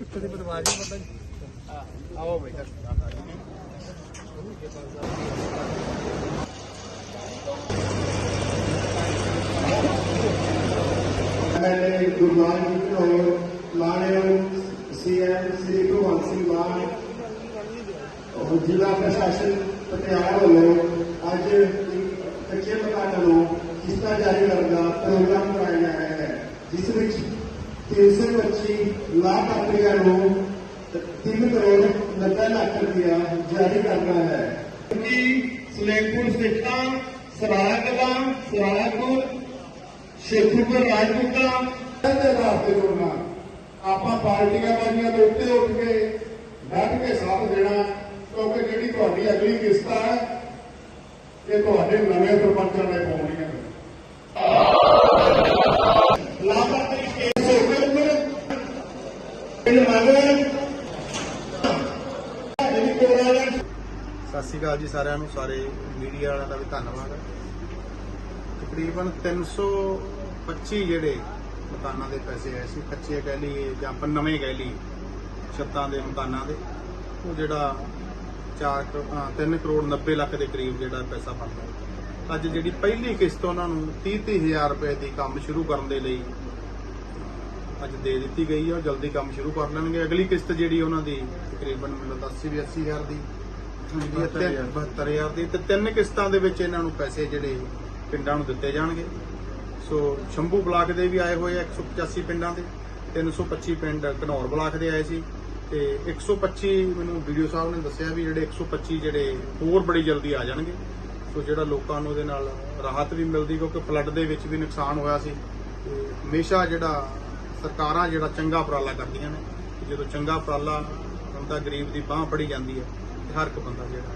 ਇੱਥੇ ਦੀ ਬਦਮਾਸ਼ ਹੀ ਬੰਦਾ ਆਓ ਬਈ ਐਮਐਲਏ ਗੁਰਨਾਮ ਕੌਰ ਮਾਨਯੋਗ ਸੀਐਮ ਸ੍ਰੀ ਭਗਵੰਤ ਸਿੰਘ ਮਾਨ ਔਰ ਜ਼ਿਲ੍ਹਾ ਪ੍ਰਸ਼ਾਸਨ ਪਟਿਆਲਾ ਵੱਲੋਂ ਅੱਜ ਕੱਚੇ ਮਕਾਨਾਂ ਨੂੰ ਕਿਸ਼ਤਾਂ ਜਾਰੀ ਕਰਨ ਦਾ ਪ੍ਰੋਗਰਾਮ ਕਰਾਇਆ ਜਾ ਰਿਹਾ ਹੈ ਜਿਸ ਵਿੱਚ 325 ਲਾਭਪਾਤਰੀਆਂ ਨੂੰ 3 ਕਰੋੜ 90 ਲੱਖ ਰੁਪਇਆ ਜਾਰੀ ਕਰਨਾ ਹੈ। ਕਿ ਸਲੇਮਪੁਰ ਸਿੱਖਾਂ ਸਰਾਇਆ ਕਲਾਂ ਸਰਾਇਆਪੁਰ ਸ਼ੇਖੂਪੁਰ ਰਾਜਪੂਤਾਂ ਦੇ ਰਾਸਤੇ ਜੁੜਨਾ ਆਪਾਂ ਪਾਰਟੀਆਂ ਬਾਜ਼ੀਆਂ ਦੇ ਉੱਤੇ ਉੱਠ ਕੇ, ਬੈਠ ਕੇ ਸਾਥ ਦੇਣਾ, ਕਿਉਂਕਿ ਜਿਹੜੀ ਤੁਹਾਡੀ ਅਗਲੀ ਕਿਸ਼ਤ ਹੈ ਇਹ ਤੁਹਾਡੇ ਨਵੇਂ ਸਰਪੰਚਾਂ ਨੇ ਪਾਉਣੀ ਹੈ ਲਾਭਾਰਥੀ ਕੇਸ ਹੋ ਗਏ ਉੱਪਰ ਇਹ ਮੰਗੋ ਜਿਹੜੀ ਕੋਲ ਸਤਿ ਸ਼੍ਰੀ ਅਕਾਲ ਜੀ ਸਾਰਿਆਂ ਨੂੰ, ਸਾਰੇ ਮੀਡੀਆ ਵਾਲਿਆਂ ਦਾ ਵੀ ਧੰਨਵਾਦ। ਤਕਰੀਬਨ 325 ਜਿਹੜੇ ਮਕਾਨਾਂ ਦੇ ਪੈਸੇ ਆਏ ਸੀ ਕੱਚੇ ਕਹਿ ਲਈਏ ਜਾਂ ਆਪਾਂ ਨਵੇਂ ਕਹਿ ਲਈਏ ਛੱਤਾਂ ਦੇ ਮਕਾਨਾਂ ਦੇ, ਉਹ ਜਿਹੜਾ 4 3 ਕਰੋੜ 90 ਲੱਖ ਦੇ ਕਰੀਬ ਜਿਹੜਾ ਪੈਸਾ ਬਣਦਾ ਅੱਜ ਜਿਹੜੀ ਪਹਿਲੀ ਕਿਸ਼ਤ ਉਹਨਾਂ ਨੂੰ 30 ਹਜ਼ਾਰ ਰੁਪਏ ਦੀ ਕੰਮ ਸ਼ੁਰੂ ਕਰਨ ਦੇ ਲਈ ਅੱਜ ਦੇ ਦਿੱਤੀ ਗਈ ਹੈ ਉਹ ਜਲਦੀ ਕੰਮ ਸ਼ੁਰੂ ਕਰ ਲੈਣਗੇ। ਅਗਲੀ ਕਿਸ਼ਤ ਜਿਹੜੀ ਉਹਨਾਂ ਦੀ ਤਕਰੀਬਨ ਮੈਨੂੰ ਲੱਗਦਾ 80 ਵੀ 80000 ਦੀ। ਹੁੰਦੀ ਹੈ ਤੇ 72000 ਦੀ। ਤੇ ਤਿੰਨ ਕਿਸ਼ਤਾਂ ਦੇ ਵਿੱਚ ਇਹਨਾਂ ਨੂੰ ਪੈਸੇ ਜਿਹੜੇ ਪਿੰਡਾਂ ਨੂੰ ਦਿੱਤੇ ਜਾਣਗੇ। ਸੋ ਸ਼ੰਭੂ ਬਲਾਕ ਦੇ ਵੀ ਆਏ ਹੋਏ ਆ 185 ਪਿੰਡਾਂ ਦੇ 325 ਪਿੰਡ ਘਨੌਰ ਬਲਾਕ ਦੇ ਆਏ ਸੀ। ਤੇ 125 ਮੈਨੂੰ ਵੀਡੀਓ ਸਾਹਿਬ ਨੇ ਦੱਸਿਆ ਵੀ ਜਿਹੜੇ 125 ਜਿਹੜੇ ਹੋਰ ਬੜੀ ਜਲਦੀ ਆ ਜਾਣਗੇ। ਸੋ ਜਿਹੜਾ ਲੋਕਾਂ ਨੂੰ ਉਹਦੇ ਨਾਲ ਰਾਹਤ ਵੀ ਮਿਲਦੀ ਕਿਉਂਕਿ ਫਲੱਡ ਦੇ ਵਿੱਚ ਵੀ ਨੁਕਸਾਨ ਹੋਇਆ ਸੀ। ਹਮੇਸ਼ਾ ਜਿਹੜਾ ਸਰਕਾਰਾਂ ਜਿਹੜਾ ਚੰਗਾ ਉਪਰਾਲਾ ਕਰਦੀਆਂ ਨੇ, ਜਦੋਂ ਚੰਗਾ ਉਪਰਾਲਾ ਬੰਦਾ ਗਰੀਬ ਦੀ ਬਾਹ ਫੜੀ ਜਾਂਦੀ ਹੈ, ਤੇ ਹਰ ਇੱਕ ਬੰਦਾ ਜਿਹੜਾ